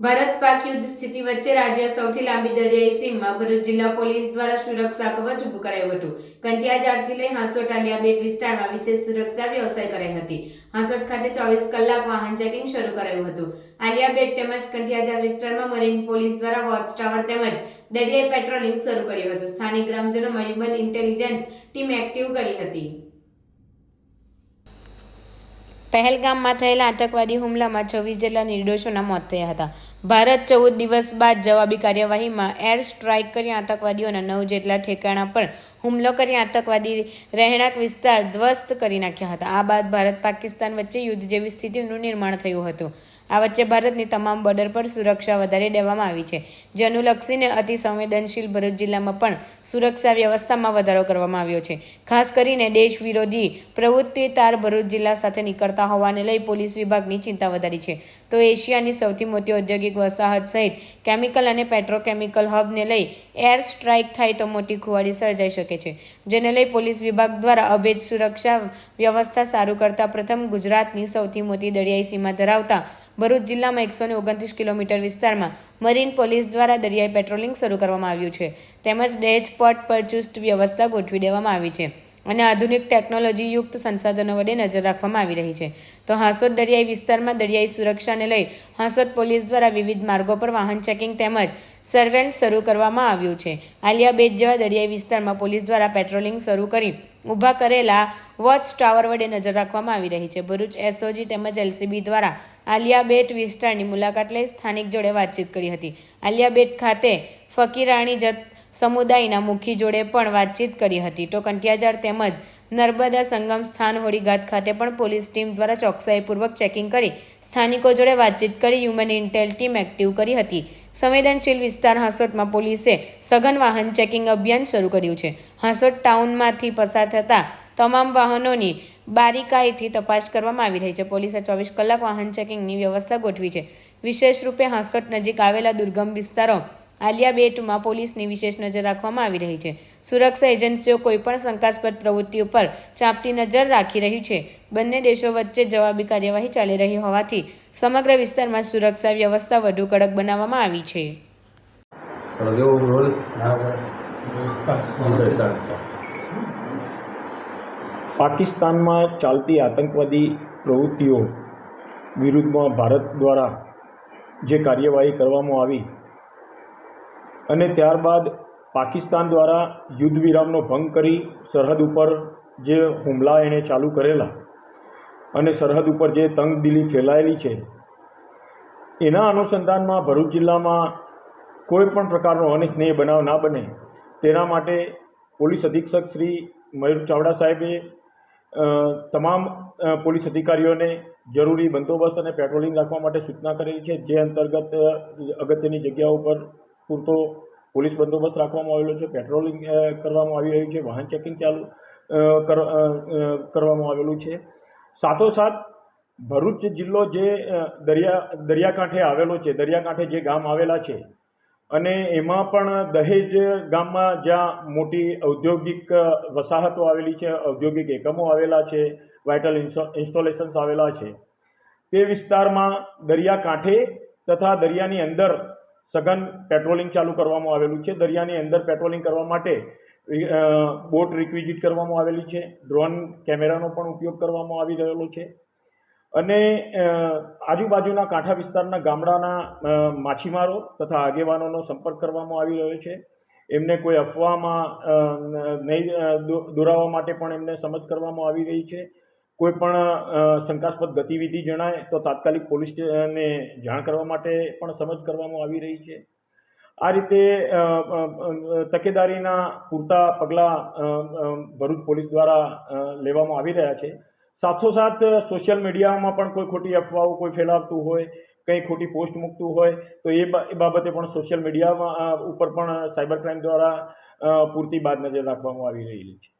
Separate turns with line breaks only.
ભારત પાક યુદ્ધ સ્થિતિ વચ્ચે રાજ્ય સૌથી લાંબી દરિયાઈ સીમમાં ભરૂચ જિલ્લા પોલીસ દ્વારા સુરક્ષા કવચ ઊભું કરાયું હતું. કંટિયાજારથી લઈ હાંસોટ આલિયા બેટ વિસ્તારમાં વિશેષ સુરક્ષા વ્યવસાય કરાઈ હતી. હાંસોટ ખાતે ચોવીસ કલાક વાહન ચેકિંગ શરૂ કરાયું હતું. આલિયા બેટ તેમજ કંટિયાજાર વિસ્તારમાં મરીન પોલીસ દ્વારા વોચ ટાવર તેમજ દરિયાઈ પેટ્રોલિંગ શરૂ કર્યું હતું. સ્થાનિક ગ્રામજનો મયુબન ઇન્ટેલિજન્સ ટીમ એક્ટિવ કરી હતી. પહેલગામમાં થયેલા આતંકવાદી હુમલામાં છવ્વીસ જેટલા નિર્દોષોના મોત થયા હતા. ભારત ચૌદ દિવસ બાદ જવાબી કાર્યવાહીમાં એર સ્ટ્રાઇક કરી આતંકવાદીઓના નવ જેટલા ઠેકાણા પર હુમલો કરી આતંકવાદી રહેણાંક વિસ્તાર ધ્વસ્ત કરી નાખ્યા હતા. આ બાદ ભારત પાકિસ્તાન વચ્ચે યુદ્ધ જેવી સ્થિતિનું નિર્માણ થયું હતું. આ વચ્ચે ભારતની તમામ બોર્ડર પર સુરક્ષા વધારી દેવામાં આવી છે, જેનું લક્ષીને અતિ સંવેદનશીલ ભરૂચ જિલ્લામાં પણ સુરક્ષા વ્યવસ્થામાં વધારો કરવામાં આવ્યો છે. ખાસ કરીને દેશ વિરોધી પ્રવૃત્તિ તાર ભરૂચ જિલ્લા સાથે નીકળતા હોવાને લઈ પોલીસ વિભાગની ચિંતા વધારી છે. તો એશિયાની સૌથી મોટી ઔદ્યોગિક વસાહત સહિત કેમિકલ અને પેટ્રોકેમિકલ હબને લઈ એર સ્ટ્રાઇક થાય તો મોટી ખુવારી સર્જાઈ શકે છે, જેને લઈ પોલીસ વિભાગ દ્વારા અભેદ સુરક્ષા વ્યવસ્થા સારું કરતા પ્રથમ ગુજરાતની સૌથી મોટી દરિયાઈ સીમા ધરાવતા ભરૂચ જિલ્લામાં એકસો ને ઓગણત્રીસ કિલોમીટર વિસ્તારમાં મરીન પોલીસ દ્વારા દરિયાઈ પેટ્રોલિંગ શરૂ કરવામાં આવ્યું છે, તેમજ ડેજ પોટ પર ચુસ્ત વ્યવસ્થા ગોઠવી દેવામાં આવી છે. અને આધુનિક ટેકનોલોજી યુક્ત સંસાધનો વડે નજર રાખવામાં આવી રહી છે. તો હાંસોદ દરિયાઈ વિસ્તારમાં દરિયાઈ સુરક્ષાને લઈ હાંસોદ પોલીસ દ્વારા વિવિધ માર્ગો પર વાહન ચેકિંગ તેમજ સર્વેલન્સ શરૂ કરવામાં આવ્યું છે. આલિયા બેટ જેવા દરિયાઈ વિસ્તારમાં પોલીસ દ્વારા પેટ્રોલિંગ શરૂ કરી ઊભા કરેલા વોચ ટાવર વડે નજર રાખવામાં આવી રહી છે. ભરૂચ એસઓજી તેમજ એલસીબી દ્વારા આલિયા બેટ વિસ્તારની મુલાકાત લઈ સ્થાનિક જોડે વાતચીત કરી હતી. આલિયા બેટ ખાતે ફકીરાણી જત સમુદાયના મુખી જોડે પણ વાતચીત કરી હતી. તો કંટિયાજાર તેમજ નર્મદા સંગમ સ્થાન હોળીઘાટ ખાતે પણ પોલીસ ટીમ દ્વારા ચોકસાઈપૂર્વક ચેકિંગ કરી સ્થાનિકો જોડે વાતચીત કરી હ્યુમન ઇન્ટેલ ટીમ એક્ટિવ કરી હતી. સંવેદનશીલ વિસ્તાર હાંસોટમાં પોલીસે સઘન વાહન ચેકિંગ અભિયાન શરૂ કર્યું છે. હાંસોટ ટાઉનમાંથી પસાર થતા તમામ વાહનોની બારીકાઈથી તપાસ કરવામાં આવી રહી છે. પોલીસે ચોવીસ કલાક વાહન ચેકિંગની વ્યવસ્થા ગોઠવી છે. વિશેષ રૂપે હાંસોટ નજીક આવેલા દુર્ગમ વિસ્તારો આલિયા બેટમાં પોલીસની વિશેષ નજર રાખવામાં આવી રહી છે. સુરક્ષા એજન્સીઓ કોઈપણ શંકાસ્પદ પ્રવૃત્તિઓ પર ચાંપતી નજર રાખી રહી છે. બંને દેશો વચ્ચે જવાબી કાર્યવાહી ચાલી રહી હોવાથી સમગ્ર વિસ્તારમાં સુરક્ષા વ્યવસ્થા વધુ કડક બનાવવામાં આવી છે.
પાકિસ્તાનમાં ચાલતી આતંકવાદી પ્રવૃત્તિઓ વિરુદ્ધમાં ભારત દ્વારા જે કાર્યવાહી કરવામાં આવી અને ત્યારબાદ પાકિસ્તાન દ્વારા યુદ્ધ વિરામનો ભંગ કરી સરહદ ઉપર જે હુમલા એણે ચાલુ કરેલા અને સરહદ ઉપર જે તંગદિલી ફેલાયેલી છે, એના અનુસંધાનમાં ભરૂચ જિલ્લામાં કોઈ પણ પ્રકારનો અનિચ્છનીય બનાવ ના બને તેના માટે પોલીસ અધિક્ષક શ્રી મયુર ચાવડા સાહેબે તમામ પોલીસ અધિકારીઓને જરૂરી બંદોબસ્ત અને પેટ્રોલિંગ રાખવા માટે સૂચના કરેલી છે, જે અંતર્ગત અગત્યની જગ્યાઓ પર પૂરતો પોલીસ બંદોબસ્ત રાખવામાં આવેલો છે, પેટ્રોલિંગ કરવામાં આવી રહ્યું છે, વાહન ચેકિંગ ચાલુ કરવામાં આવેલું છે. સાથોસાથ ભરૂચ જિલ્લો જે દરિયા, દરિયાકાંઠે આવેલો છે, દરિયાકાંઠે જે ગામ આવેલા છે, અને એમાં પણ દહેજ ગામમાં જ્યાં મોટી ઔદ્યોગિક વસાહતો આવેલી છે, ઔદ્યોગિક એકમો આવેલા છે વાઇટલ ઇન્સ્ટોલેશન્સ આવેલા છે, તે વિસ્તારમાં દરિયાકાંઠે તથા દરિયાની અંદર સઘન પેટ્રોલિંગ ચાલુ કરવામાં આવેલું છે. દરિયાની અંદર પેટ્રોલિંગ કરવા માટે બોટ રિક્વિઝિટ કરવામાં આવેલી છે. ડ્રોન કેમેરાનો પણ ઉપયોગ કરવામાં આવી રહેલો છે. અને આજુબાજુના કાંઠા વિસ્તારના ગામડાના માછીમારો તથા આગેવાનોનો સંપર્ક કરવામાં આવી રહ્યો છે. એમને કોઈ અફવામાં નહીં દોરાવા માટે પણ એમને સમજ કરવામાં આવી રહી છે. કોઈ પણ શંકાસ્પદ ગતિવિધિ જણાય તો તાત્કાલિક પોલીસને જાણ કરવા માટે પણ સમજ કરવામાં આવી રહી છે. આ રીતે તકેદારીના પૂરતા પગલાં ભરૂચ પોલીસ દ્વારા લેવામાં આવી રહ્યા છે. સાથોસાથ, સોશિયલ મીડિયામાં પણ કોઈ ખોટી અફવાઓ, કોઈ ફેલાવતું હોય, કંઈ ખોટી પોસ્ટ મૂકતું હોય, તો એ બાબતે પણ સોશિયલ મીડિયામાં ઉપર પણ સાયબર ક્રાઇમ દ્વારા પૂરતી બાદ નજર રાખવામાં આવી રહી છે.